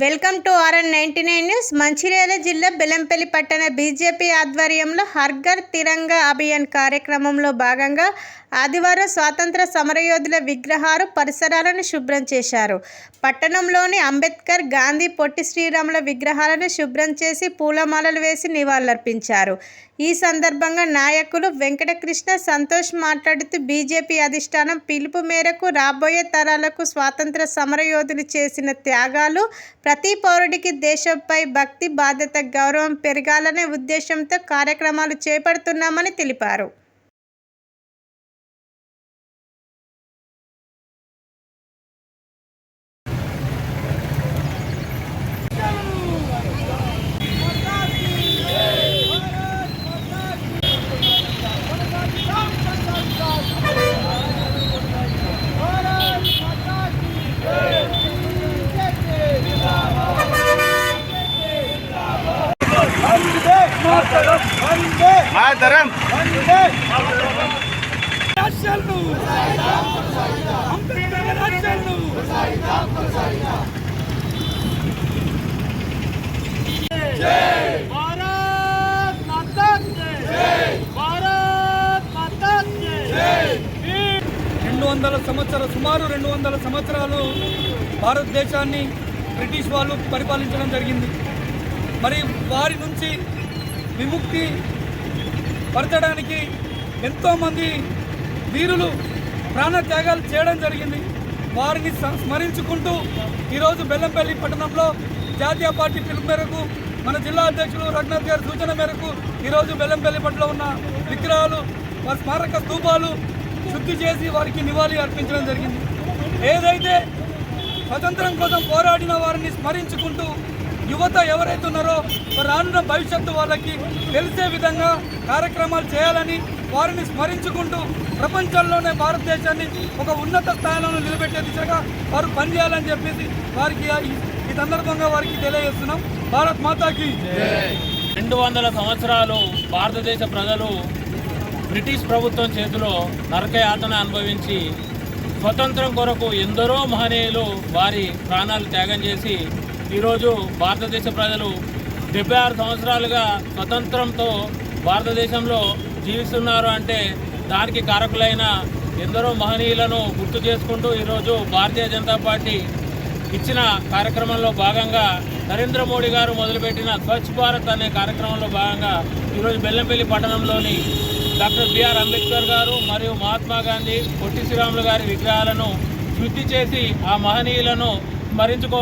Welcome to RN ninety nine news. Mancherial జిల్లా బెలంపల్లి పట్టణ BJP ఆధ్వర్యంలో హర్ఘర్ తిరంగా అభియాన్ కార్యక్రమంలో భాగంగా ఆదివారం స్వాతంత్ర సమరయోధుల విగ్రహాలు పరిసరాలను శుభ్రం చేశారు. పట్టణంలోని అంబేద్కర్ గాంధీ పొట్టి శ్రీరాముల విగ్రహాలను శుభ్రం చేసి పూలమాలలు వేసి నివాళులర్పించారు. ఈ సందర్భంగా నాయకులు వెంకటకృష్ణ సంతోష్ మాట్లాడుతూ బీజేపీ అధిష్టానం పిలుపు మేరకు రాబోయే తరాలకు స్వాతంత్ర సమరయోధులు చేసిన త్యాగాలు ప్రతి పౌరుడికి దేశంపై భక్తి బాధ్యత గౌరవం పెరగాలనే ఉద్దేశంతో కార్యక్రమాలు చేపడుతున్నామని తెలిపారు. మాతరం భారత్ రెండు వందల సంవత్సరాలు సుమారు రెండు వందల సంవత్సరాలు భారతదేశాన్ని బ్రిటిష్ వాళ్ళు పరిపాలించడం జరిగింది. మరి వారి నుంచి విముక్తి పరచడానికి ఎంతోమంది వీరులు ప్రాణత్యాగాలు చేయడం జరిగింది. వారిని స్మరించుకుంటూ ఈరోజు బెల్లంపల్లి పట్టణంలో జాతీయ పార్టీ పిలుపు మేరకు మన జిల్లా అధ్యక్షులు రఘునాథ్ గారి సూచన మేరకు ఈరోజు బెల్లంపల్లి పట్టణంలో ఉన్న విగ్రహాలు వారి స్మారక స్తూపాలు శుద్ధి చేసి వారికి నివాళి అర్పించడం జరిగింది. ఏదైతే స్వతంత్రం కోసం పోరాడిన వారిని స్మరించుకుంటూ యువత ఎవరైతే ఉన్నారో రానున్న భవిష్యత్తు వాళ్ళకి తెలిసే విధంగా కార్యక్రమాలు చేయాలని వారిని స్మరించుకుంటూ ప్రపంచంలోనే భారతదేశాన్ని ఒక ఉన్నత స్థాయిలో నిలబెట్టే దిశగా వారు పనిచేయాలని చెప్పేసి వారికి ఈ- సందర్భంగా వారికి తెలియజేస్తున్నాం. భారత్ మాతాకి రెండు వందల సంవత్సరాలు భారతదేశ ప్రజలు బ్రిటిష్ ప్రభుత్వం చేతిలో నరకయాతన అనుభవించి స్వతంత్రం కొరకు ఎందరో మహనీయులు వారి ప్రాణాలు త్యాగం చేసి ఈరోజు భారతదేశ ప్రజలు డెబ్బై ఆరు సంవత్సరాలుగా స్వతంత్రంతో భారతదేశంలో జీవిస్తున్నారు అంటే దానికి కారకులైన ఎందరో మహనీయులను గుర్తు చేసుకుంటూ ఈరోజు భారతీయ జనతా పార్టీ ఇచ్చిన కార్యక్రమంలో భాగంగా నరేంద్ర మోడీ గారు మొదలుపెట్టిన స్వచ్ఛ భారత్ అనే కార్యక్రమంలో భాగంగా ఈరోజు బెల్లంపల్లి పట్టణంలోని డాక్టర్ బిఆర్ అంబేద్కర్ గారు మరియు మహాత్మా గాంధీ పొట్టి శ్రీరాములు గారి విగ్రహాలను శుద్ధి చేసి ఆ మహనీయులను స్మరించుకో